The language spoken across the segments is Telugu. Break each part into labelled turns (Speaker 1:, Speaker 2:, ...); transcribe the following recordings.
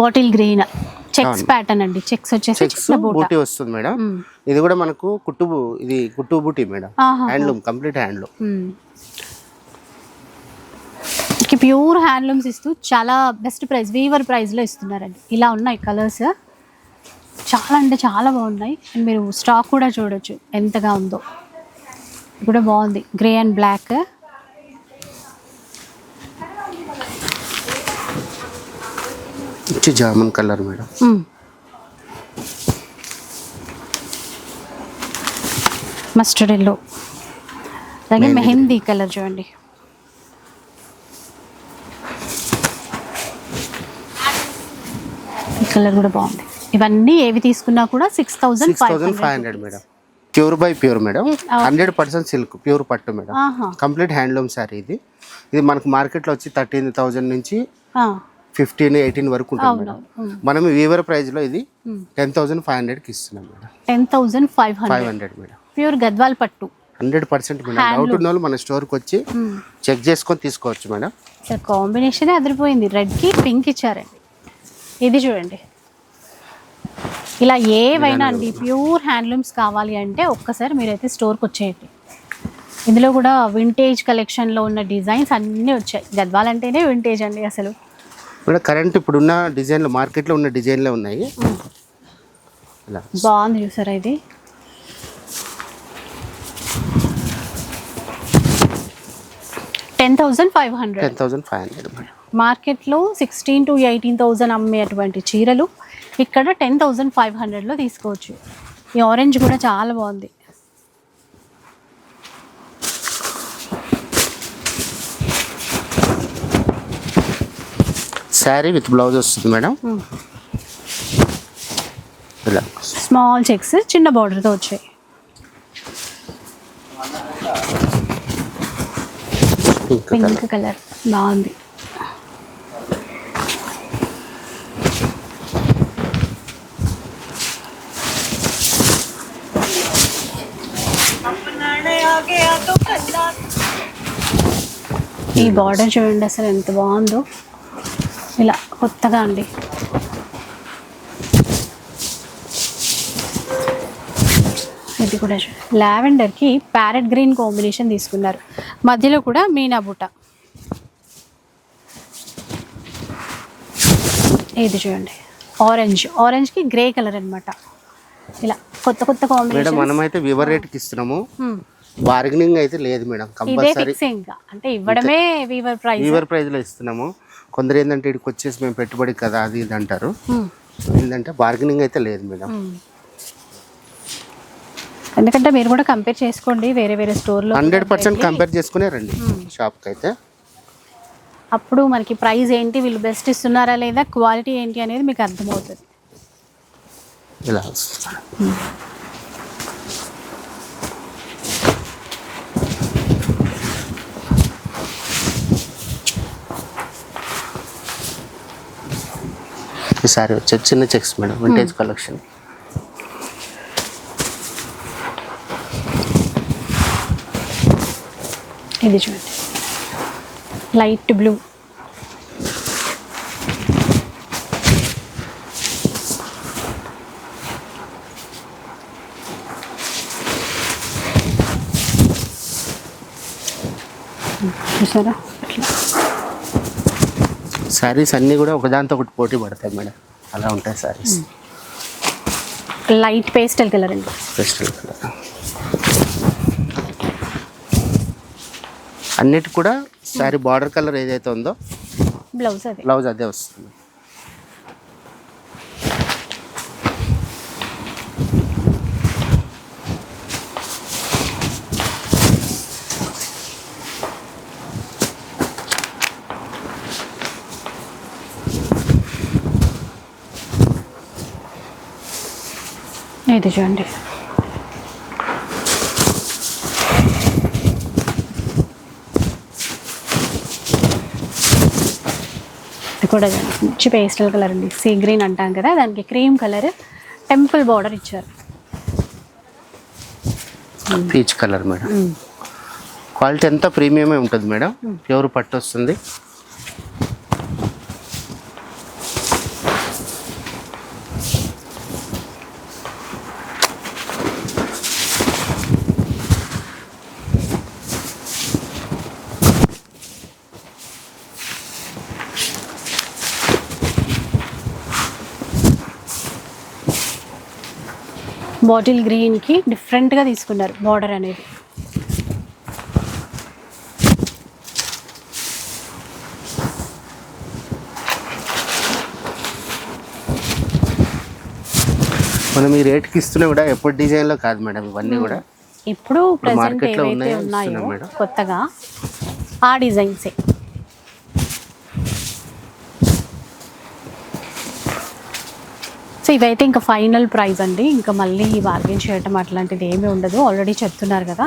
Speaker 1: బాటిల్ గ్రీన్ చెక్స్ ప్యాటర్న్ అండి. చెక్స్ వచ్చేసి
Speaker 2: చెక్స్
Speaker 1: బూట.
Speaker 2: వస్తుంది మేడం. ఇది కూడా మనకు కుట్టు ఇది కుట్టు బూటీ madam. Handloom complete handloom.
Speaker 1: Pure handlooms ఇస్తూ చాలా బెస్ట్ ప్రైస్ వీవర్ ప్రైస్లో ఇస్తున్నారండి. ఇలా ఉన్నాయి కలర్స్. చాలా అంటే చాలా బాగున్నాయి. అండ్ మీరు స్టాక్ కూడా చూడొచ్చు ఎంతగా ఉందో. ఇది కూడా బాగుంది. Grey and black.
Speaker 2: ఇచ్చి jamun colour madam.
Speaker 1: Mustard yellow అలాగే మెహందీ కలర్ చూడండి. ఈ కలర్ కూడా బాగుంది. ఇవన్నీ ఏవి తీసుకున్నా కూడా six
Speaker 2: thousand five hundred madam. Pure by pure madam. Hundred percent silk pure పట్టు మేడం. కంప్లీట్ హ్యాండ్లూమ్ సారీ ఇది. ఇది మనకు మార్కెట్లో వచ్చి థర్టీన్ థౌజండ్ నుంచి ఫిఫ్టీన్ ఎయిటీన్ వరకు ఉంటుంది మేడం. మనం వీవర్ ప్రైస్లో ఇది టెన్ థౌసండ్ ఫైవ్ హండ్రెడ్కి ఇస్తున్నాం madam.
Speaker 1: Ten thousand five
Speaker 2: five
Speaker 1: hundred
Speaker 2: hundred madam.
Speaker 1: Pure Gadwal పట్టు.
Speaker 2: Hundred percent madam. డౌట్ ఉన్న వాళ్ళు మన స్టోర్కి వచ్చి చెక్ చేసుకొని తీసుకోవచ్చు మేడం.
Speaker 1: సార్ కాంబినేషన్ అదిరిపోయింది. రెడ్కి పింక్ ఇచ్చారండి. ఇది చూడండి. ఇలా ఏవైనా అండి ప్యూర్ హ్యాండ్లూమ్స్ కావాలి అంటే ఒక్కసారి మీరైతే స్టోర్కి వచ్చేయండి. ఇందులో కూడా వింటేజ్ కలెక్షన్లో ఉన్న డిజైన్స్ అన్నీ వచ్చాయి. గద్వాల్ అంటేనే వింటేజ్ అండి అసలు.
Speaker 2: మేడం కరెంట్ ఇప్పుడున్న డిజైన్లు మార్కెట్లో ఉన్న డిజైన్లే ఉన్నాయి.
Speaker 1: బాగుంది చూసారా ఇది? Ten thousand five hundred
Speaker 2: ten thousand five hundred madam.
Speaker 1: మార్కెట్లో సిక్స్టీన్ టు ఎయిటీన్ థౌజండ్ అమ్మేటువంటి చీరలు ఇక్కడ టెన్ థౌజండ్ ఫైవ్ హండ్రెడ్లో తీసుకోవచ్చు. ఈ ఆరెంజ్ కూడా చాలా బాగుంది.
Speaker 2: శారీ విత్ బ్లౌజ్ వస్తుంది మేడం. ఇలా.
Speaker 1: స్మాల్ చెక్స్ చిన్న బార్డర్తో వచ్చాయి.
Speaker 2: Pink colour.
Speaker 1: Pink colour. బాగుంది. ఈ బార్డర్ చూడండి అసలు ఎంత బాగుందో. ఇలా కొత్తగా అండి. ఇది కూడా లావెండర్కి ప్యారెట్ గ్రీన్ కాంబినేషన్ తీసుకున్నారు. మధ్యలో కూడా మీనా బుట్ట. ఇది చూడండి. ఆరెంజ్ ఆరెంజ్కి గ్రే కలర్ అన్నమాట. ఇలా కొత్త కొత్త కాంబినేషన్
Speaker 2: మనమైతే వివర్ రేట్కి ఇస్తున్నాము. బార్గెనింగ్ అయితే లేదు మేడం కంపల్సరీ.
Speaker 1: అంటే ఇవ్వడమే వీవర్ ప్రైస్
Speaker 2: వీవర్ ప్రైస్లో ఇస్తున్నాము. కొందరు ఏంటంటే ఇక్కడికి వచ్చేసి మేము పెట్టుబడి కదా అది ఇది అంటారు. ఏంటంటే బార్గెనింగ్ అయితే లేదు మేడం.
Speaker 1: ఎందుకంటే మీరు కూడా కంపేర్ చేసుకోండి వేరే వేరే స్టోర్లో
Speaker 2: హండ్రెడ్ పర్సెంట్ కంపేర్ చేసుకునే రండి షాప్కి అయితే
Speaker 1: అప్పుడు మనకి ప్రైస్ ఏంటి వీళ్ళు బెస్ట్ ఇస్తున్నారా లేదా క్వాలిటీ ఏంటి అనేది మీకు అర్థమవుతుంది.
Speaker 2: ఇలా. వస్తుంది. ఈ సారీ వచ్చేది చిన్న చెక్స్ మేడం వింటేజ్ కలెక్షన్
Speaker 1: ఇది చూడండి. లైట్ బ్లూ చూసారా?
Speaker 2: శారీస్ అన్నీ కూడా ఒకదాంతో ఒకటి పోటీ పడతాయి మేడం. అలా ఉంటాయి శారీస్
Speaker 1: లైట్ పేస్టల్ కలర్ అండి.
Speaker 2: Crystal colour. అన్నిటి కూడా శారీ బార్డర్ కలర్ ఏదైతే ఉందో
Speaker 1: బ్లౌజ్ అదే.
Speaker 2: బ్లౌజ్ అదే వస్తుంది.
Speaker 1: ఇది చూడండి ఇది కూడా. మంచి పేస్టల్ కలర్ అండి. సీ గ్రీన్ అంటాం కదా దానికి క్రీమ్ కలర్ టెంపుల్ బార్డర్ ఇచ్చారు.
Speaker 2: Peach colour madam. క్వాలిటీ అంతా ప్రీమియమే ఉంటుంది మేడం? ప్యూర్ పట్టు వస్తుంది
Speaker 1: బాటిల్ గ్రీన్కి డిఫరెంట్గా తీసుకున్నారు బార్డర్ అనేది.
Speaker 2: మనం ఈ రేట్కి ఇస్తున్నా కూడా ఎప్పుడు డిజైన్లో కాదు మేడం ఇవన్నీ కూడా.
Speaker 1: ఇప్పుడు
Speaker 2: మార్కెట్లో ఉన్నాయో మేడం.
Speaker 1: కొత్తగా ఆ డిజైన్సే. సో ఇవైతే ఇంకా ఫైనల్ ప్రైస్ అండి. ఇంకా మళ్ళీ బార్గెన్ చేయటం అట్లాంటిది ఏమీ ఉండదు. ఆల్రెడీ చెప్తున్నారు కదా.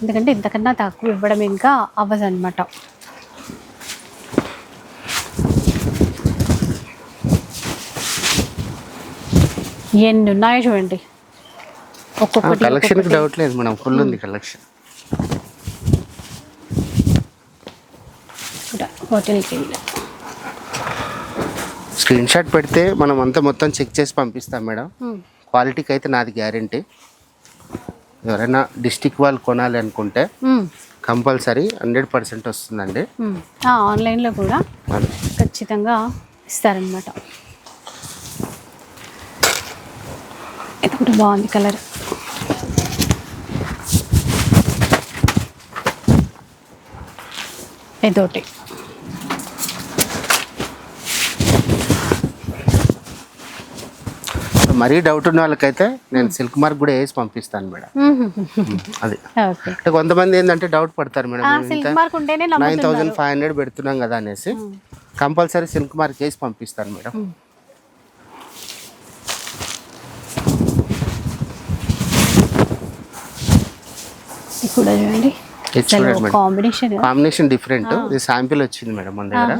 Speaker 1: ఎందుకంటే ఇంతకన్నా తక్కువ ఇవ్వడం ఇంకా అవ్వదు అనమాట ఎన్ని ఉన్నాయో చూడండి. ఒక్కొక్కటి
Speaker 2: కలెక్షన్కి
Speaker 1: ఒక్కొక్కటి.
Speaker 2: డౌట్ లేదు మేడం. ఫుల్ ఉంది కలెక్షన్
Speaker 1: హోటల్కి వెళ్ళి
Speaker 2: స్క్రీన్ షాట్ పెడితే మనం అంతా మొత్తం చెక్ చేసి పంపిస్తాం మేడం.
Speaker 1: మ్మ్.
Speaker 2: క్వాలిటీకి అయితే నాది గ్యారంటీ. ఎవరైనా డిస్టిక్ వాళ్ళు కొనాలి అనుకుంటే
Speaker 1: మ్మ్.
Speaker 2: కంపల్సరీ హండ్రెడ్ పర్సెంట్ వస్తుందండి.
Speaker 1: ఆ, ఆన్లైన్లో కూడా ఖచ్చితంగా ఇస్తారనమాట ఇది కూడా బాగుంది కలర్. ఇదొకటి.
Speaker 2: మరీ డౌట్ ఉన్న వాళ్ళకైతే నేను సిల్క్ మార్క్ కూడా వేసి పంపిస్తాను మేడం. అది. అంటే కొంతమంది ఏంటంటే డౌట్ పడతారు madam. Nine thousand five hundred పెడుతున్నాం కదా అనేసి కంపల్సరీ సిల్క్ మార్క్ వేసి పంపిస్తాను
Speaker 1: కూడా చూడండి.
Speaker 2: మేడం.
Speaker 1: కాంబినేషన్
Speaker 2: కాంబినేషన్ డిఫరెంట్ ఇది శాంపిల్ వచ్చింది మేడం మన దగ్గర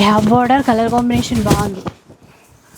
Speaker 1: గ్యాప్ బార్డర్ కలర్ కాంబినేషన్ బాగుంది.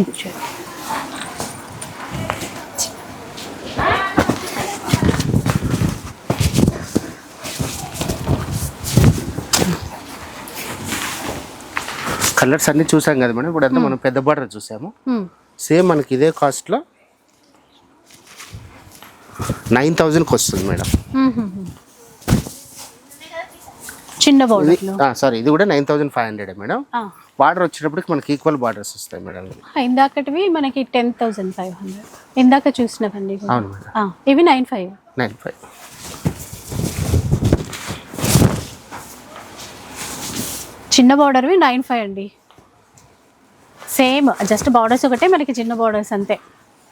Speaker 1: ఇది
Speaker 2: కలర్స్ అన్ని చూసాం కదా మేడం. ఇప్పుడు అంతా మనం పెద్ద బార్డర్ చూసాము. సేమ్ మనకి ఇదే కాస్ట్లో నైన్ థౌజండ్కి వస్తుంది మేడం.
Speaker 1: చిన్న
Speaker 2: సారీ ఇది కూడా nine thousand five hundred madam? Border వచ్చేటప్పటికి మనకి ఈక్వల్ బార్డర్స్ వస్తాయి మేడం.
Speaker 1: ఇందాకటివి మనకి టెన్ థౌసండ్ ఫైవ్ హండ్రెడ్. ఇందాక చూసినవన్నీ కూడా.
Speaker 2: అవును మేడం.
Speaker 1: ఇవి నైన్ ఫైవ్.
Speaker 2: Nine five.
Speaker 1: చిన్న బార్డర్వి నైన్ ఫైవ్ అండి. సేమ్ జస్ట్ బార్డర్స్ ఒకటే మనకి చిన్న బార్డర్స్ అంతే.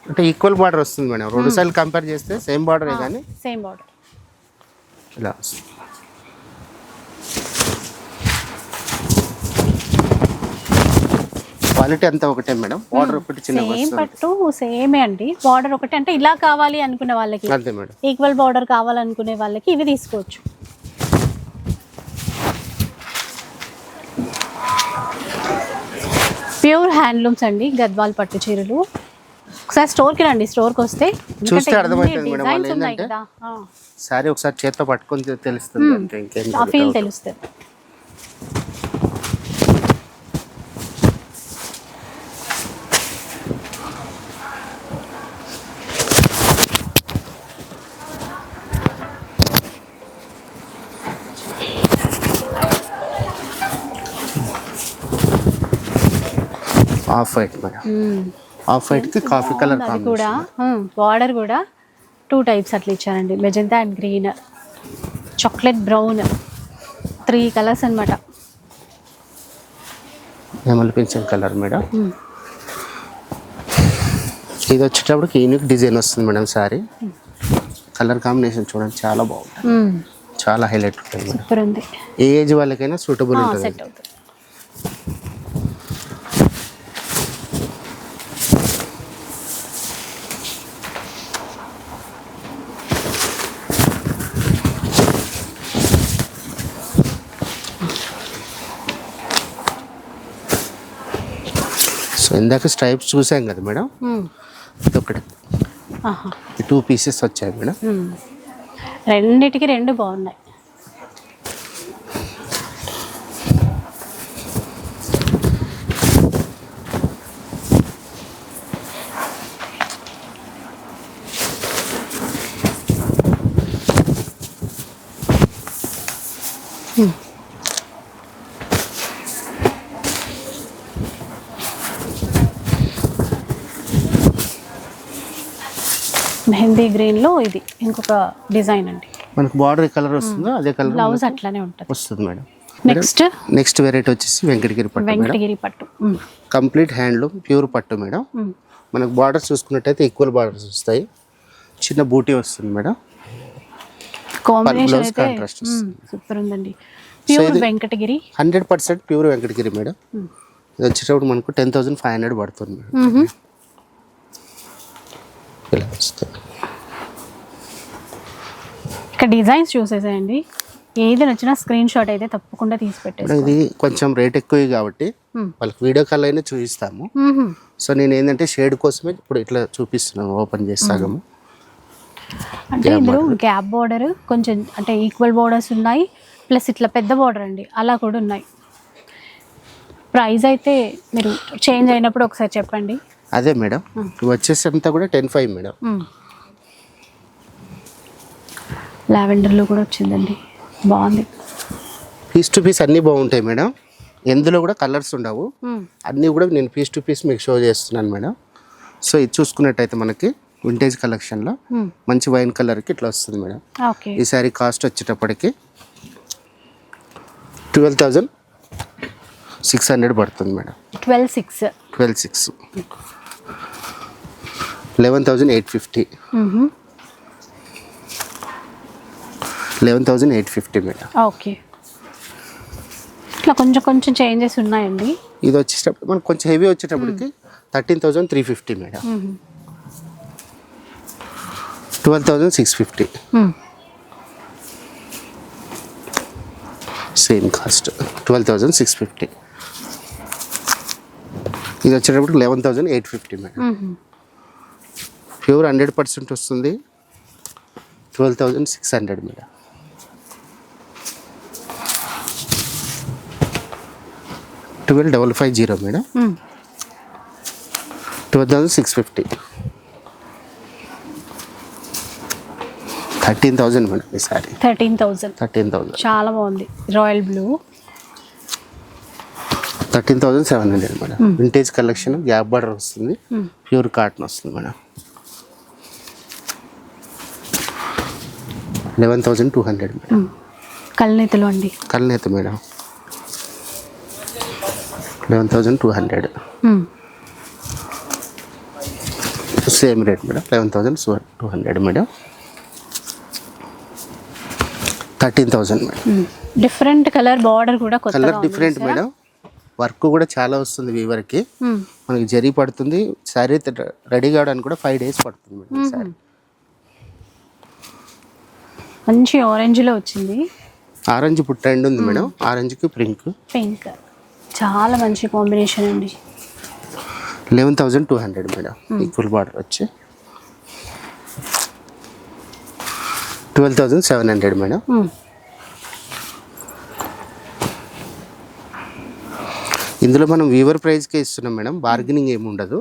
Speaker 2: అంటే ఈక్వల్ బార్డర్ వస్తుంది మేడం. రెండు సైడ్లు కంపేర్ చేస్తే సేమ్ బార్డరే కానీ
Speaker 1: సేమ్ బార్డర్
Speaker 2: ఇలా వస్తుంది. క్వాలిటీ అంతా ఒకటే మేడం. బార్డర్ ఒకటి చిన్న
Speaker 1: సేమ్ పట్టు సేమే అండి. బార్డర్ ఒకటే అంటే ఇలా కావాలి అనుకునే వాళ్ళకి.
Speaker 2: అంతే మేడం.
Speaker 1: ఈక్వల్ బార్డర్ కావాలనుకునే వాళ్ళకి ఇవి తీసుకోవచ్చు. ప్యూర్ హ్యాండ్లూమ్స్ అండి గద్వాల్ పట్టు చీరలు. ఒకసారి స్టోర్కి రండి స్టోర్కి వస్తే.
Speaker 2: చూస్తే అర్థమవుతుంది మేడం, వాళ్ళు ఏంటంటే సారీ ఒకసారి చేత్తో పట్టుకొని తెలుస్తుంది అంతే ఇంకేం
Speaker 1: ఆ ఫీల్. తెలుస్తుంది.
Speaker 2: Off white madam. Of వైట్కి coffee colour
Speaker 1: కూడా. బార్డర్ కూడా టూ టైప్స్ అట్లా ఇచ్చారండి. Magenta and green. Chocolate brown. Three colours అనమాట
Speaker 2: నెమలి పింఛన్ కలర్ మేడం. ఇది వచ్చేటప్పటికి యూనిక్ డిజైన్ వస్తుంది మేడం సారీ కలర్ కాంబినేషన్ చూడండి చాలా బాగుంటుంది. చాలా హైలైట్ ఉంటుంది మేడం. ఏ ఏజ్ వాళ్ళకైనా సూటబుల్ ఉంటుంది. ఇందాక స్ట్రైప్స్ చూసాం కదా మేడం?
Speaker 1: మ్మ్.
Speaker 2: ఇది ఒకటి
Speaker 1: ఆహా.
Speaker 2: ఈ టూ పీసెస్ వచ్చాయి మేడం.
Speaker 1: రెండిటికి రెండు బాగున్నాయి. మెహందీ గ్రీన్లో ఇది ఇంకొక డిజైన్ అండి.
Speaker 2: మనకు బార్డర్ కలర్ వస్తుందో? అదే కలర్
Speaker 1: బ్లౌజ్ అట్లానే ఉంటుంది.
Speaker 2: వస్తుంది మేడం.
Speaker 1: నెక్స్ట్
Speaker 2: నెక్స్ట్ వెరైటీ వచ్చేసి వెంకటగిరి పట్టు
Speaker 1: వెంకటగిరి పట్టు.
Speaker 2: కంప్లీట్ హ్యాండ్లూమ్ ప్యూర్ పట్టు మేడం. మనకు బార్డర్స్ చూసుకున్నట్టయితే ఈక్వల్ బార్డర్స్ వస్తాయి. చిన్న బూటీ వస్తుంది మేడం.
Speaker 1: కాంబినేషన్ అయితే. సూపర్ ఉందండి. Pure Venkatagiri.
Speaker 2: Hundred percent pure Venkatagiri madam. ఇది వచ్చేటప్పుడు మనకు టెన్ థౌసండ్ ఫైవ్ హండ్రెడ్ పడుతుంది మేడం. ఇలా వస్తుంది
Speaker 1: ఇక్కడ డిజైన్స్ చూసేసేయండి. ఏది నచ్చినా స్క్రీన్ షాట్ అయితే తప్పకుండా తీసి పెట్టేసి
Speaker 2: ఇది కొంచెం రేట్ ఎక్కువ కాబట్టి వాళ్ళకి వీడియో కాల్ అయినా చూపిస్తాము. సో నేను ఏంటంటే షేడ్ కోసమే ఇప్పుడు ఇట్లా చూపిస్తున్నాను ఓపెన్ చేసి సగము.
Speaker 1: అంటే ఇందులో గ్యాప్ బార్డర్ కొంచెం అంటే ఈక్వల్ బార్డర్స్ ఉన్నాయి ప్లస్ ఇట్లా పెద్ద బార్డర్ అండి అలా కూడా ఉన్నాయి. ప్రైస్ అయితే మీరు చేంజ్ అయినప్పుడు ఒకసారి చెప్పండి.
Speaker 2: అదే మేడం. ఇవి వచ్చేసి అంతా కూడా టెన్ ఫైవ్ మేడం.
Speaker 1: లావెండర్లో కూడా వచ్చిందండి. బాగుంది.
Speaker 2: పీస్ టు పీస్ అన్నీ బాగుంటాయి మేడం. ఎందులో కూడా కలర్స్ ఉండవు. అన్నీ కూడా నేను పీస్ టు పీస్ మీకు షో చేస్తున్నాను మేడం. సో ఇది చూసుకున్నట్టయితే మనకి వింటేజ్ కలెక్షన్లో. మంచి వైన్ కలర్కి ఇట్లా వస్తుంది మేడం. ఈ సారీ కాస్ట్ వచ్చేటప్పటికి ట్వెల్వ్ థౌజండ్ సిక్స్ హండ్రెడ్ పడుతుంది madam.
Speaker 1: Twelve six.
Speaker 2: Twelve six. Eleven thousand eight fifty. Eleven thousand eight fifty madam.
Speaker 1: Okay. ఇట్లా కొంచెం కొంచెం చేంజెస్ ఉన్నాయండి.
Speaker 2: ఇది వచ్చేటప్పుడు మనకు కొంచెం హెవీ వచ్చేటప్పటికి thirteen thousand three fifty madam. Twelve thousand six fifty. Same cost twelve thousand six fifty. ఇది వచ్చేటప్పుడు eleven thousand eight fifty madam. Pure hundred percent వస్తుంది. Twelve thousand six hundred madam. Twelve double five zero madam. Twelve thousand six fifty. Thirteen thousand madam ఈ sari.
Speaker 1: Thirteen thousand
Speaker 2: thirteen thousand
Speaker 1: చాలా బాగుంది. Royal blue.
Speaker 2: Thirteen thousand seven hundred madam. Vintage collection gap border వస్తుంది. ప్యూర్ కాటన్ వస్తుంది madam. Eleven thousand two hundred madam.
Speaker 1: కల్నేతలు అండి.
Speaker 2: కల్నేత madam. Eleven thousand two hundred. Same rate madam. Eleven thousand two hundred madam. Thirteen thousand madam.
Speaker 1: Different colour border కూడా
Speaker 2: కలర్ డిఫరెంట్? మేడం. వర్క్ కూడా చాలా వస్తుంది వీవర్కి. మనకి జరీ పడుతుంది. శారీ రెడీ కావడానికి కూడా ఫైవ్ డేస్ పడుతుంది మేడం శారీ
Speaker 1: మంచి ఆరెంజ్లో వచ్చింది.
Speaker 2: ఆరెంజ్ ఇప్పుడు ట్రెండ్ ఉంది మేడం. ఆరెంజ్కి పింక్
Speaker 1: పింక్ చాలా మంచి కాంబినేషన్ అండి.
Speaker 2: Eleven thousand two hundred madam. Equal border వచ్చి. Twelve thousand seven hundred madam. ఇందులో మనం వీవర్ ప్రైస్కే ఇస్తున్నాం మేడం. బార్గెనింగ్ ఏమి ఉండదు.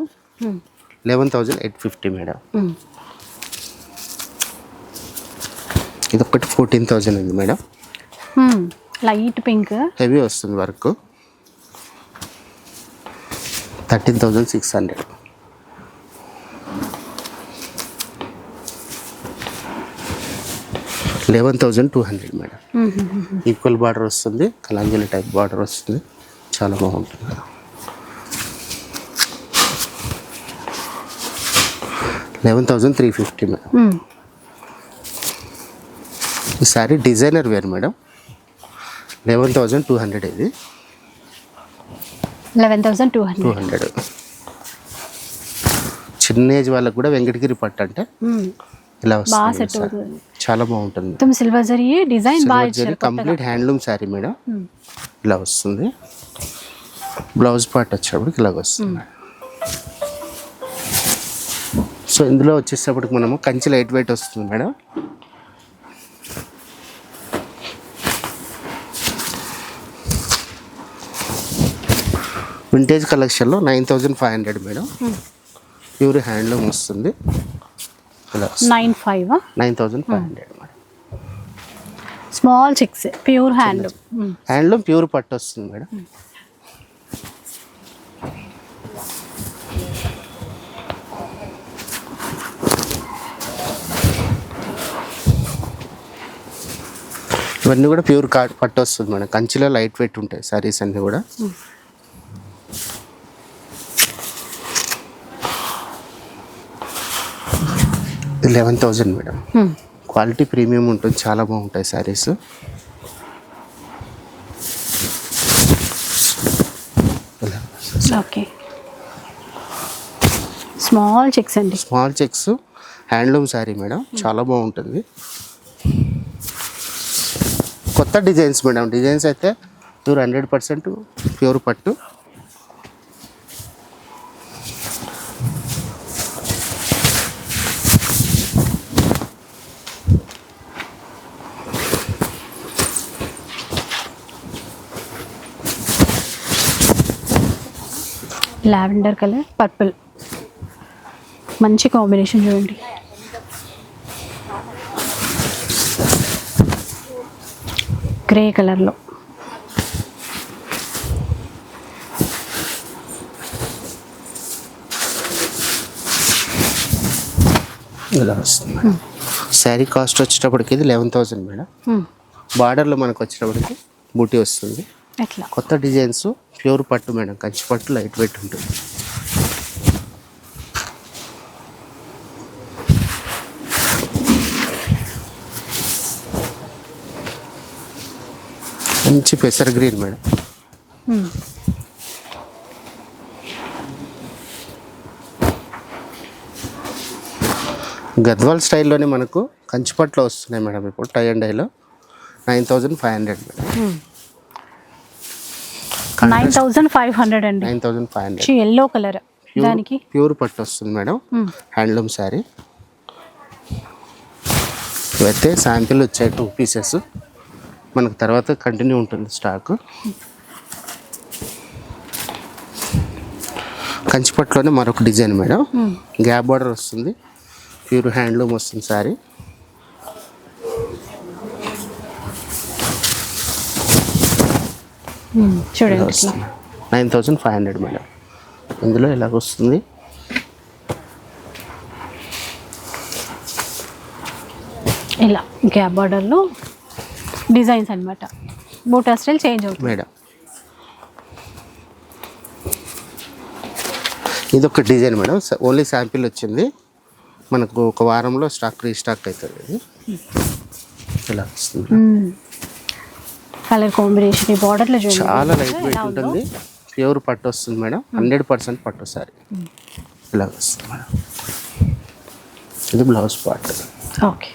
Speaker 2: Eleven thousand eight fifty madam
Speaker 1: hmm.
Speaker 2: ఇది ఒకటి ఫోర్టీన్ థౌజండ్ ఉంది మేడం.
Speaker 1: Light pink.
Speaker 2: హెవీ వస్తుంది work. Thirteen thousand six hundred. Eleven thousand two hundred madam. Equal border వస్తుంది కలాంజలి టైప్ బార్డర్ వస్తుంది. చాలా బాగుంటుంది madam. Eleven thousand three fifty madam. ఈ sari designer wear madam. Eleven thousand two hundred ఇది.
Speaker 1: Eleven thousand two
Speaker 2: two
Speaker 1: hundred.
Speaker 2: Hundred చిన్న ఏజ్ వాళ్ళకి కూడా వెంకటగిరి పట్టు అంటే ఇలా వస్తుంది చాలా బాగుంటుంది.
Speaker 1: మొత్తం సిల్వర్ జరీ డిజైన్ బాగా.
Speaker 2: Complete handloom sari madam. ఇలా వస్తుంది. బ్లౌజ్ పార్ట్ వచ్చేటప్పటికి ఇలాగ వస్తుంది. సో ఇందులో వచ్చేటప్పటికి మనము కంచి లైట్ వెయిట్ వస్తుంది మేడం. వింటేజ్ కలెక్షన్లో nine thousand five hundred madam pure handloom వస్తుంది. ఇలా
Speaker 1: nine five
Speaker 2: nine thousand five hundred madam
Speaker 1: small checks pure hand
Speaker 2: handloom pure పట్టు వస్తుంది మేడం ఇవన్నీ కూడా ప్యూర్ కా పట్టు వస్తుంది మేడం కంచిలో లైట్ వెయిట్ ఉంటాయి సారీస్ అన్నీ కూడా. Eleven thousand madam quality premium ఉంటుంది చాలా బాగుంటాయి
Speaker 1: ఓకే స్మాల్ చిక్స్ అండి.
Speaker 2: Small checks handloom sari madam చాలా బాగుంటుంది. కొత్త డిజైన్స్ మేడం డిజైన్స్ అయితే ప్యూర్ హండ్రెడ్ పర్సెంట్ ప్యూర్ పట్టు.
Speaker 1: Lavender colour purple. మంచి కాంబినేషన్ చూడండి. గ్రే కలర్లో.
Speaker 2: ఇలా వస్తుంది. మేడం శారీ కాస్ట్ వచ్చేటప్పటికి ఇది లెవెన్ థౌసండ్ మేడం. బార్డర్లో మనకు వచ్చేటప్పటికి బూటీ వస్తుంది. కొత్త డిజైన్స్ ప్యూర్ పట్టు మేడం కంచి పట్టు లైట్ వెయిట్ ఉంటుంది. మంచి పెసర్ గ్రీన్ మేడం. గద్వాల్ స్టైల్లోనే మనకు కంచిపట్లో వస్తున్నాయి మేడం ఇప్పుడు టై అండ్ డైలో. Nine thousand five hundred madam.
Speaker 1: Nine five hundred అండి.
Speaker 2: Nine thousand five hundred.
Speaker 1: Yellow colour దానికి?
Speaker 2: ప్యూర్ పట్టు వస్తుంది మేడం. హ్యాండ్లూమ్ శారీ. ఇవైతే శాంపిల్ వచ్చాయి టూ పీసెస్. మనకు తర్వాత కంటిన్యూ ఉంటుంది స్టాక్. కంచిపట్టులోనే మరొక డిజైన్ మేడం. గ్యాప్ బార్డర్ వస్తుంది. ప్యూర్ హ్యాండ్లూమ్ వస్తుంది శారీ.
Speaker 1: చూడండి
Speaker 2: nine thousand five hundred madam. ఇందులో ఇలాగ వస్తుంది.
Speaker 1: ఇలా గ్యాప్ బార్డర్లో డిజైన్స్ అన్నమాట. బూటా స్టైల్ చేంజ్ అవుతుంది.
Speaker 2: మేడం. ఇది ఒక డిజైన్ మేడం. ఓన్లీ శాంపిల్ వచ్చింది. మనకు ఒక వారంలో స్టాక్ రీస్టాక్ అవుతుంది. ఇది ఇలా వస్తుంది.
Speaker 1: కలర్ కాంబినేషన్ ఈ బార్డర్లో చూడండి.
Speaker 2: చాలా లైట్ వెయిట్. ఉంటుంది. ప్యూర్ పట్టు వస్తుంది మేడం. హండ్రెడ్ పర్సెంట్ పట్టు సారీ. ఇలా వస్తుంది మేడం. ఇది బ్లౌజ్ పార్ట్
Speaker 1: ఓకే.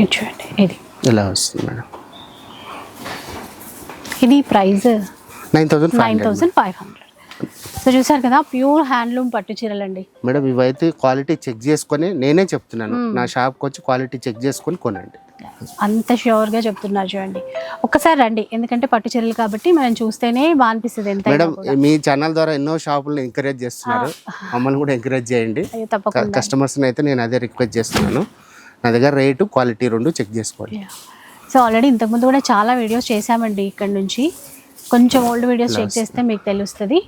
Speaker 1: ఇది చూడండి. ఇది.
Speaker 2: ఇలా వస్తుంది మేడం.
Speaker 1: ఇది price
Speaker 2: nine thousand
Speaker 1: nine thousand five hundred. So చూసారు కదా ప్యూర్ హ్యాండ్లూమ్ పట్టు చీరలండి.
Speaker 2: మేడం ఇవైతే క్వాలిటీ చెక్ చేసుకొని నేనే చెప్తున్నాను. నా షాప్కి వచ్చి క్వాలిటీ చెక్ చేసుకొని కొనండి.
Speaker 1: అంత ష్యూర్గా చెప్తున్నారు చూడండి. ఒక్కసారి రండి ఎందుకంటే పట్టు చీరలు కాబట్టి మనం చూస్తేనే బాగా అనిపిస్తుంది ఎంత
Speaker 2: మేడం మీ ఛానల్ ద్వారా ఎన్నో షాపులను ఎంకరేజ్ చేస్తున్నారు. మమ్మల్ని కూడా ఎంకరేజ్ చేయండి.
Speaker 1: తప్పకుండా.
Speaker 2: కస్టమర్స్ని అయితే నేను అదే రిక్వెస్ట్ చేస్తున్నాను. నా దగ్గర రేటు క్వాలిటీ రెండు చెక్ చేసుకోండి.
Speaker 1: సో ఆల్రెడీ ఇంతకుముందు కూడా చాలా వీడియోస్ చేశామండి ఇక్కడ నుంచి. కొంచెం ఓల్డ్ వీడియోస్ చెక్ చేస్తే మీకు తెలుస్తుంది.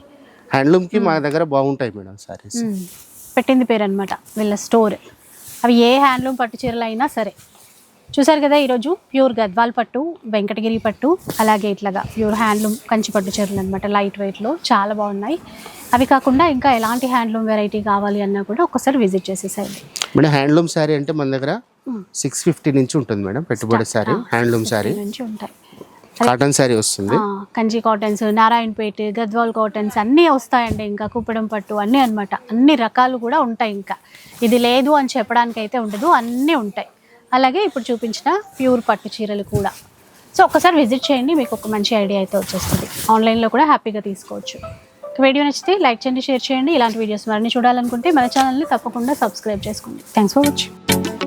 Speaker 2: హ్యాండ్లూమ్కి మా దగ్గర బాగుంటాయి మేడం సారీస్
Speaker 1: మ్మ్. పెట్టింది పేరు అనమాట వీళ్ళ స్టోర్ అవి ఏ హ్యాండ్లూమ్ పట్టు చీరలు అయినా సరే. చూసారు కదా ఈరోజు ప్యూర్ గద్వాల్ పట్టు వెంకటగిరి పట్టు అలాగే ఇట్లాగా ప్యూర్ హ్యాండ్లూమ్ కంచి పట్టు చీరలు అనమాట లైట్ వెయిట్లో చాలా బాగున్నాయి. అవి కాకుండా ఇంకా ఎలాంటి హ్యాండ్లూమ్ వెరైటీ కావాలి అన్నా కూడా ఒకసారి విజిట్ చేసేసేయండి.
Speaker 2: మేడం హ్యాండ్లూమ్ శారీ అంటే మన దగ్గర సిక్స్ ఫిఫ్టీ నుంచి ఉంటుంది మేడం పెట్టుబడి శారీ హ్యాండ్లూమ్ శారీ.
Speaker 1: నుంచి ఉంటాయి.
Speaker 2: కాటన్ శారీ వస్తుంది.
Speaker 1: కంచి కాటన్స్ నారాయణపేట గద్వాల్ కాటన్స్ అన్నీ వస్తాయండి ఇంకా కుప్పడం పట్టు అన్నీ అన్నమాట. అన్ని రకాలు కూడా ఉంటాయి ఇంకా. ఇది లేదు అని చెప్పడానికి అయితే ఉండదు అన్నీ ఉంటాయి. అలాగే ఇప్పుడు చూపించిన ప్యూర్ పట్టు చీరలు కూడా. సో ఒకసారి విజిట్ చేయండి మీకు ఒక మంచి ఐడియా అయితే వచ్చేస్తుంది. ఆన్లైన్లో కూడా హ్యాపీగా తీసుకోవచ్చు. వీడియో నచ్చితే లైక్ చేయండి షేర్ చేయండి. ఇలాంటి వీడియోస్ మరిన్ని చూడాలనుకుంటే మన ఛానల్ని తప్పకుండా సబ్స్క్రైబ్ చేసుకోండి. Thanks for watching.